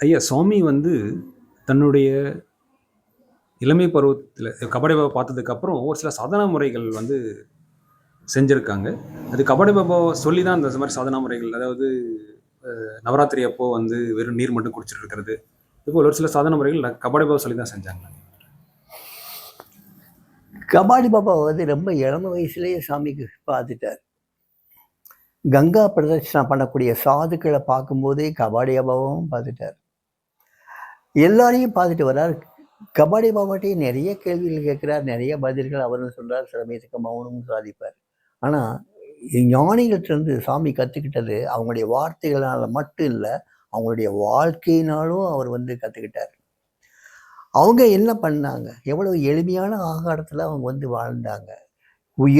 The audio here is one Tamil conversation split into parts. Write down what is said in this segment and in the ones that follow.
ஐயா சுவாமி வந்து தன்னுடைய இளமை பருவத்தில் கபடி பாபா பார்த்ததுக்கப்புறம் ஒரு சில சாதனா முறைகள் வந்து செஞ்சுருக்காங்க. அது கபடி பாபா சொல்லி தான் அந்த மாதிரி சாதனா முறைகள் அதாவது நவராத்திரி அப்போ வந்து வெறும் நீர் மட்டும் குடிச்சிட்டு இருக்கிறது. இப்போ ஒரு சில சாதன முறைகள் கபடி பாபா சொல்லி தான் செஞ்சாங்க. கபாடி பாபா வந்து ரொம்ப இளம வயசுலேயே சாமிக்கு பார்த்துட்டார். கங்கா பிரதட்சணம் பண்ணக்கூடிய சாதுக்களை பார்க்கும்போதே கபாடி அபாவும் பார்த்துட்டார். எல்லாரையும் பார்த்துட்டு வர்றார். கபாடி பாபாட்டையும் நிறைய கேள்விகள் கேட்குறார் நிறைய பதில்கள் அவரும் சொல்கிறார் சில சமயத்துக்கு மௌனமும் சாதிப்பார். ஆனால் ஞானிகள்கிட்ட சாமி கற்றுக்கிட்டது அவங்களுடைய வார்த்தைகளால் மட்டும் இல்லை அவங்களுடைய வாழ்க்கையினாலும் அவர் வந்து கற்றுக்கிட்டார் அவங்க என்ன பண்ணாங்க? எவ்வளோ எளிமையான ஆகாரத்தில் அவங்க வந்து வாழ்ந்தாங்க.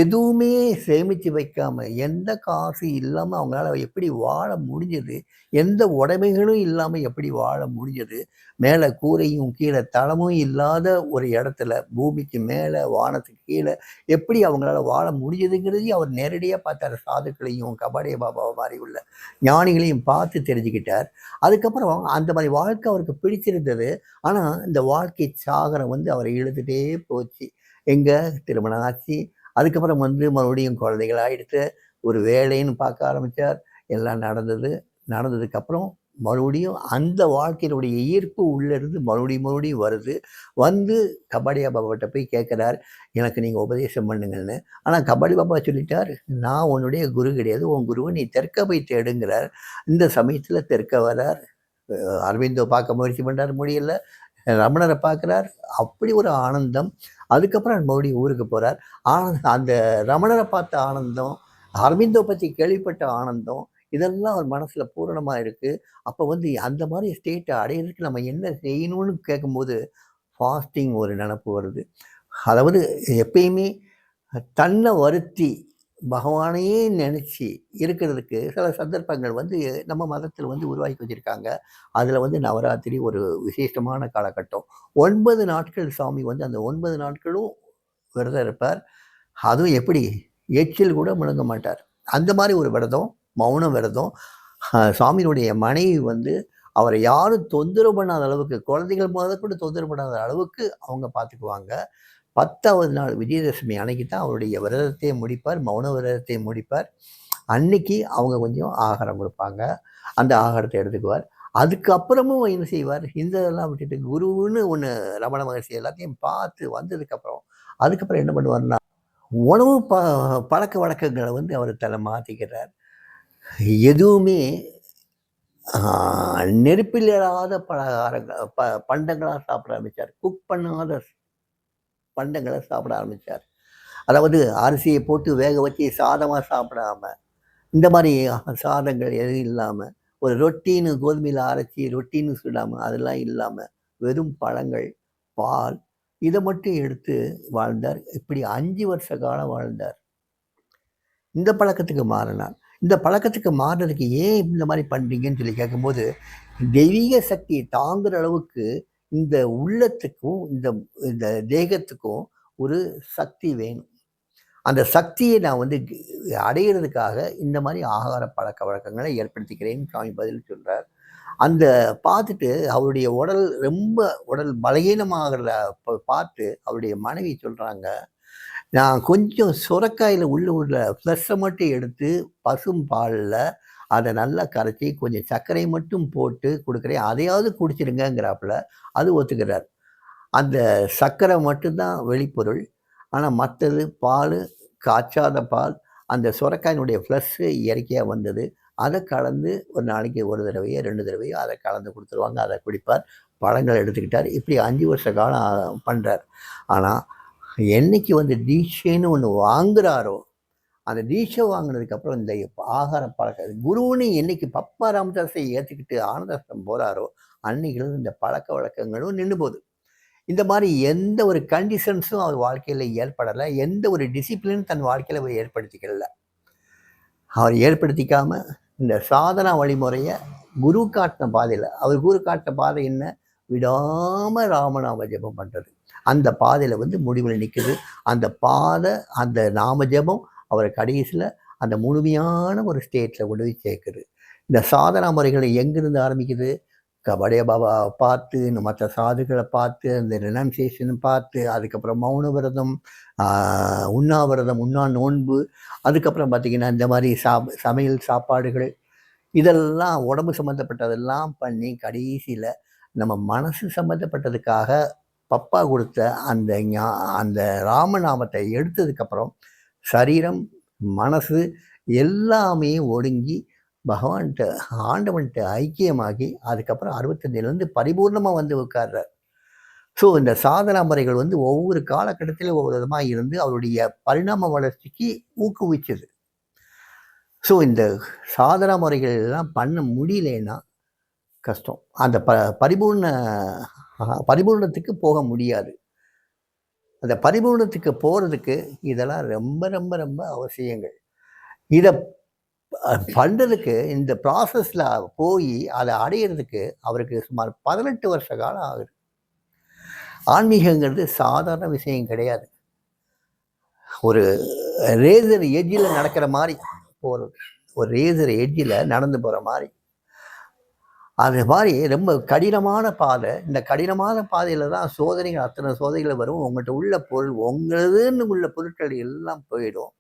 எதுவுமே சேமித்து வைக்காமல் எந்த காசு இல்லாமல் அவங்களால எப்படி வாழ முடிஞ்சது? எந்த உடைமைகளும் இல்லாமல் எப்படி வாழ முடிஞ்சது? மேலே கூரையும் கீழே தளமும் இல்லாத ஒரு இடத்துல பூமிக்கு மேலே வானத்துக்கு கீழே எப்படி அவங்களால வாழ முடிஞ்சதுங்கிறதையும் அவர் நேரடியாக பார்த்தார். சாதுக்களையும் கபாடிய பாபா மாதிரி உள்ள ஞானிகளையும் பார்த்து தெரிஞ்சுக்கிட்டார். அதுக்கப்புறம் அந்த மாதிரி வாழ்க்கை அவருக்கு பிடிச்சிருந்தது. ஆனால் இந்த வாழ்க்கை சாகரம் வந்து அவரை இழுத்துட்டே போச்சு. எங்கே திருமணம் ஆச்சு. அதுக்கப்புறம் வந்து மறுபடியும் குழந்தைகளாக ஆயிடுத்து ஒரு வேலைன்னு பார்க்க ஆரம்பித்தார் எல்லாம் நடந்தது நடந்ததுக்கப்புறம் மறுபடியும் அந்த வாழ்க்கையினுடைய ஈர்ப்பு உள்ளிருந்து மறுபடியும் மறுபடியும் வருது. வந்து கபடி பாபாட்ட போய் கேட்குறார் எனக்கு நீங்கள் உபதேசம் பண்ணுங்கன்னு. ஆனால் கபடி பாபா சொல்லிட்டார் நான் உன்னுடைய குரு கிடையாது உன் குருவை நீ தெற்க போய் தேடுங்கிறார். இந்த சமயத்தில் தெற்க வரார். அரவிந்தோ பார்க்க முயற்சி பண்ணுறார் முடியல. ரமணரை பார்க்குறார். அப்படி ஒரு ஆனந்தம். அதுக்கப்புறம் மறுபடியும் ஊருக்கு போகிறார் ஆனந்தம் அந்த ரமணரை பார்த்த ஆனந்தம் அரவிந்தோ பற்றி கேள்விப்பட்ட ஆனந்தம் இதெல்லாம் அவர் மனசில் பூரணமாக இருக்குது அப்போ வந்து அந்த மாதிரி ஸ்டேட்டை அடையிறதுக்கு நம்ம என்ன செய்யணும்னு கேட்கும்போது ஃபாஸ்டிங் ஒரு நினப்பு வருது. அதாவது எப்பயுமே தன்னை வருத்தி பகவானையே நினச்சி இருக்கிறதுக்கு சில சந்தர்ப்பங்கள் வந்து நம்ம மதத்தில் வந்து உருவாக்கி வச்சுருக்காங்க. அதில் வந்து நவராத்திரி ஒரு விசேஷமான காலகட்டம். ஒன்பது நாட்கள் சாமி வந்து அந்த ஒன்பது நாட்களும் விரதம் இருப்பார். அதுவும் எப்படி? எச்சில் கூட முழங்க மாட்டார். அந்த மாதிரி ஒரு விரதம் மௌன விரதம். சாமியினுடைய மனைவி வந்து அவரை யாரும் தொந்தரவு பண்ணாத அளவுக்கு குழந்தைகள் முதல்ல கூட தொந்தரவு பண்ணாத அளவுக்கு அவங்க பார்த்துக்குவாங்க. பத்தாவது நாள் விஜயதசமி அன்னைக்கு தான் அவருடைய விரதத்தை முடிப்பார் மௌன விரதத்தை முடிப்பார். அன்னைக்கு அவங்க கொஞ்சம் ஆகாரம் கொடுப்பாங்க. அந்த ஆகாரத்தை எடுத்துக்குவார். அதுக்கப்புறமும் என்ன செய்வார்? இந்த இதெல்லாம் விட்டுட்டு குருன்னு ஒன்று ரமண மகர்ஷி எல்லாத்தையும் பார்த்து வந்ததுக்கப்புறம் அதுக்கப்புறம் என்ன பண்ணுவார்னா உணவு ப பழக்க வழக்கங்களை வந்து அவர் தலை மாற்றிக்கிறார் எதுவுமே நெருப்பில் இல்லாத பலகாரங்கள் ப பண்டங்களாக சாப்பிட ஆரம்பித்தார் குக் பண்ணாத பண்டங்களை சாப்பிட ஆரம்பித்தார் அதாவது அரிசியை போட்டு வேக வச்சு சாதமாக சாப்பிடாம இந்த மாதிரி சாதங்கள் எதுவும் இல்லாமல் ஒரு ரொட்டின்னு கோதுமையில் அரைச்சி ரொட்டின்னு சுடாமல் அதெல்லாம் இல்லாமல் வெறும் பழங்கள் பால் இதை மட்டும் எடுத்து வாழ்ந்தார். இப்படி அஞ்சு வருஷ காலம் வாழ்ந்தார். இந்த பழக்கத்துக்கு மாறினார். இந்த பழக்கத்துக்கு மாறுறதுக்கு ஏன் இந்த மாதிரி பண்ணுறீங்கன்னு சொல்லி கேட்கும்போது தெய்வீக சக்தியை தாங்குற அளவுக்கு இந்த உள்ளத்துக்கும் இந்த இந்த தேகத்துக்கும் ஒரு சக்தி வேணும். அந்த சக்தியை நான் வந்து அடையிறதுக்காக இந்த மாதிரி ஆகார பழக்க வழக்கங்களை ஏற்படுத்திக்கிறேன்னு சாமி பதில் சொல்கிறார் அந்த பார்த்துட்டு அவருடைய உடல் ரொம்ப உடல் பலகீனமாகிறத பார்த்து அவருடைய மனைவி சொல்கிறாங்க நான் கொஞ்சம் சுரக்காயில் உள்ள உள்ள ஃப்ளஷை மட்டும் எடுத்து பசும் பாலில் அதை நல்லா கரைச்சி கொஞ்சம் சர்க்கரை மட்டும் போட்டு கொடுக்குறேன். அதையாவது குடிச்சிருங்கங்கிறாப்புல அது ஒத்துக்கிறார். அந்த சர்க்கரை மட்டும்தான் வெளிப்பொருள். ஆனால் மற்றது பால் காய்ச்சாத பால் அந்த சுரக்காயினுடைய ஃப்ளஷ்ஷு இயற்கையாக வந்தது. அதை கலந்து ஒரு நாளைக்கு ஒரு தடவையோ ரெண்டு தடவையோ அதை கலந்து கொடுத்துருவாங்க. அதை குடிப்பார். பழங்கள் எடுத்துக்கிட்டார். இப்படி அஞ்சு வருஷ காலம் பண்ணுறார் ஆனால் என்னைக்கு வந்து தீட்சைன்னு ஒன்று வாங்குகிறாரோ அந்த தீட்சை வாங்கினதுக்கப்புறம் இந்த ஆகாரம் பழக்க குருவுன்னு என்னைக்கு பப்பா ராமதாஸை ஏற்றுக்கிட்டு ஆனந்தாசம் போகிறாரோ அன்னைகளும் இந்த பழக்க வழக்கங்களும் நின்று போகுது. இந்த மாதிரி எந்த ஒரு கண்டிஷன்ஸும் அவர் வாழ்க்கையில் ஏற்படலை எந்த ஒரு டிசிப்ளினும் தன் வாழ்க்கையில் அவர் ஏற்படுத்திக்கல. அவர் ஏற்படுத்திக்காம இந்த சாதனா வழிமுறையை குரு காட்டின பாதையில் அவர் குரு காட்டின பாதை என்ன? விடாமல் ராமநாம ஜெபம் பண்ணுறது அந்த பாதையில் வந்து முடிவில் நிற்குது அந்த பாதை அந்த நாம ஜெபம் அவரை கடைசியில் அந்த முழுமையான ஒரு ஸ்டேட்டில் கொண்டு போய் சேர்க்குது. இந்த சாதனா முறைகளை எங்கிருந்து ஆரம்பிக்குது? கபடிய பாபா பார்த்து இந்த மற்ற சாதுகளை பார்த்து அந்த ரினன்சியேஷன் பார்த்து அதுக்கப்புறம் மௌன விரதம் உண்ணாவிரதம் உண்ணா நோன்பு அதுக்கப்புறம் பார்த்திங்கன்னா இந்த மாதிரி சா சமையல் சாப்பாடுகள் இதெல்லாம் உடம்பு சம்மந்தப்பட்டதெல்லாம் பண்ணி கடைசியில் நம்ம மனசு சம்மந்தப்பட்டதுக்காக பப்பா கொடுத்த அந்த ஞா- அந்த ராமநாமத்தை எடுத்ததுக்கப்புறம் சரீரம் மனசு எல்லாமே ஒடுங்கி பகவான்கிட்ட ஆண்டவன்கிட்ட ஐக்கியமாகி அதுக்கப்புறம் அறுபத்தஞ்சிலேருந்து பரிபூர்ணமாக வந்து உட்கார்றார். ஸோ இந்த சாதனா முறைகள் வந்து ஒவ்வொரு காலகட்டத்திலும் ஒவ்வொரு விதமாக இருந்து அவருடைய பரிணாம வளர்ச்சிக்கு ஊக்குவிச்சது. ஸோ இந்த சாதனா முறைகள் எல்லாம் பண்ண முடியலன்னா கஷ்டம். அந்த ப பரிபூர்ண பரிபூர்ணத்துக்கு போக முடியாது. அந்த பரிபூர்ணத்துக்கு போகிறதுக்கு இதெல்லாம் ரொம்ப ரொம்ப ரொம்ப அவசியங்கள். இதை பண்ணுறதுக்கு இந்த ப்ராசஸில் போய் அதை அடையிறதுக்கு அவருக்கு சுமார் பதினெட்டு வருஷ காலம் ஆகுது. ஆன்மீகங்கிறது சாதாரண விஷயம் கிடையாது. ஒரு ரேசர் எட்ஜில் நடக்கிற மாதிரி போகிறது ஒரு ரேசர் எட்ஜில் நடந்து போகிற மாதிரி. அது மாதிரி ரொம்ப கடினமான பாதை. இந்த கடினமான பாதையில் தான் சோதனைகள் அத்தனை சோதனைகள் வரும். உங்கள்கிட்ட உள்ள பொருள் உங்களுதுன்னு உள்ள பொருட்கள் எல்லாம் போயிடும்.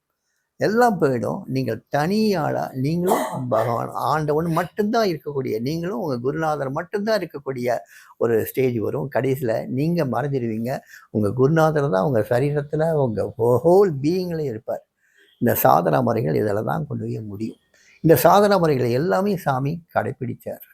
எல்லாம் போயிடும். நீங்கள் தனியாளாக நீங்களும் பகவான் ஆண்டவன் மட்டும்தான் இருக்கக்கூடிய நீங்களும் உங்கள் குருநாதர் மட்டும்தான் இருக்கக்கூடிய ஒரு ஸ்டேஜ் வரும். கடைசியில் நீங்கள் மறைஞ்சிடுவீங்க உங்கள் குருநாதர் தான் உங்கள் சரீரத்தில் உங்கள் ஹோல் பீயிங்லேயும் இருப்பார். இந்த சாதனா முறைகள் இதில் தான் கொண்டு போய் முடியும். இந்த சாதனா முறைகளை எல்லாமே சாமி கடைப்பிடிச்சார்